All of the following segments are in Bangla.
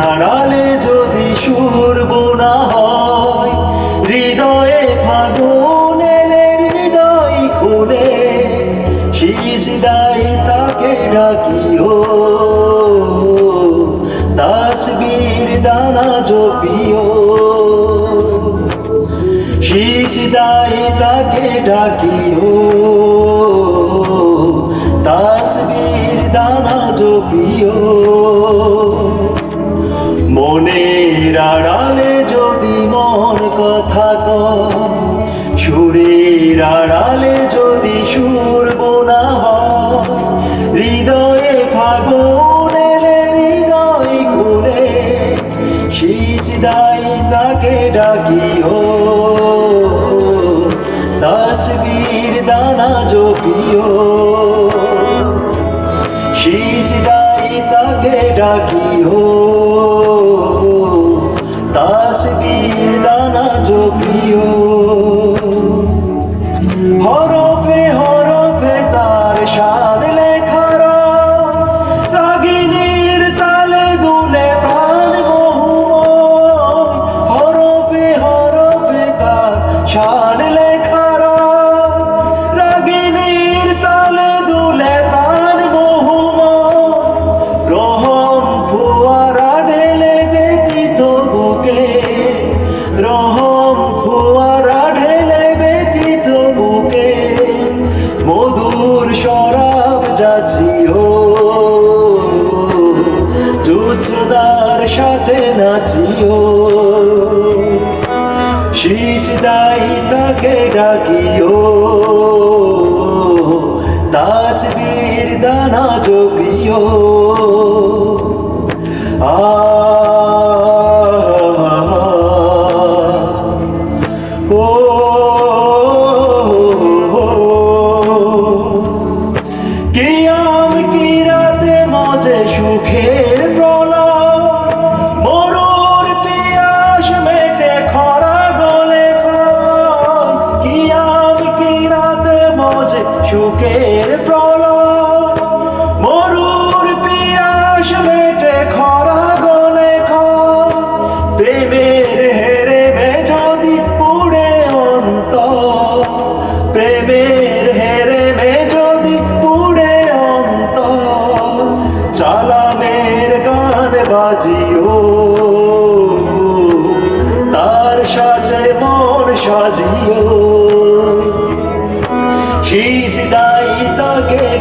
দাঁড়ালে যদি সুর বোনা হয় হৃদয়ে ফাগুন হৃদয় খুলে শীষ দায় তাকে হো তাসবির দানা জপিও। শীষ দায় তাকে হো তাসবির দানা জপিও। সুরের আড়ালে যদি সুর বোনা হৃদয়ে ফাগুন এলে হৃদয় খুলে শীষ দাই তাকে ডাকিও। তসবির দানা জপিও। যাচিও জুছদার সাথে নাচিও। শীষ দাই তাকে ডাকিও। তাসবীর দানা জপিও। আ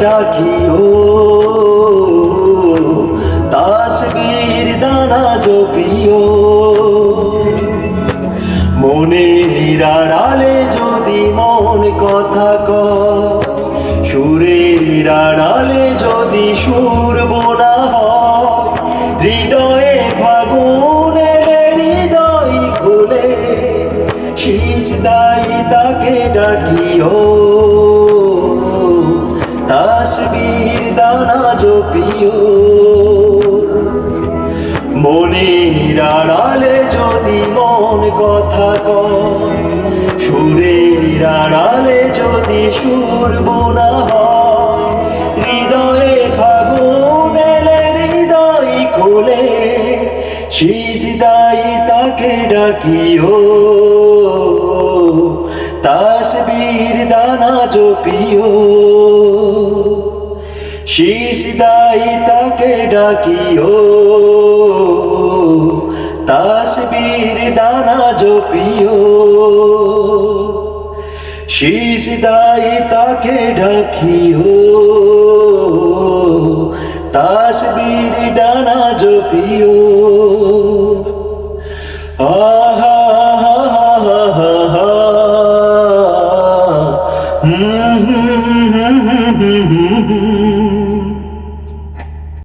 ডাকিও তাসবীর দানা জপিও। মনের আড়ালে যদি মন কথা ক সুরের আড়ালে যদি সুর বোনা হৃদয়ে ফাগুন হৃদয় খুলে শীষ দাই তাকে ডাকিও। কথা কয় সুরের আড়ালে যদি সুর বোনা হৃদয়ে ফাগুন এলে হৃদয় কোলে শীষ দাই তাকে ডাকিও। তাসবীর দানা জপিও। শীষ দাই তাকে ডাকিও। তাসবীর দানা জপিও শীষ দাই তাকে ডাকিও তাসবির ডানা জপিও আ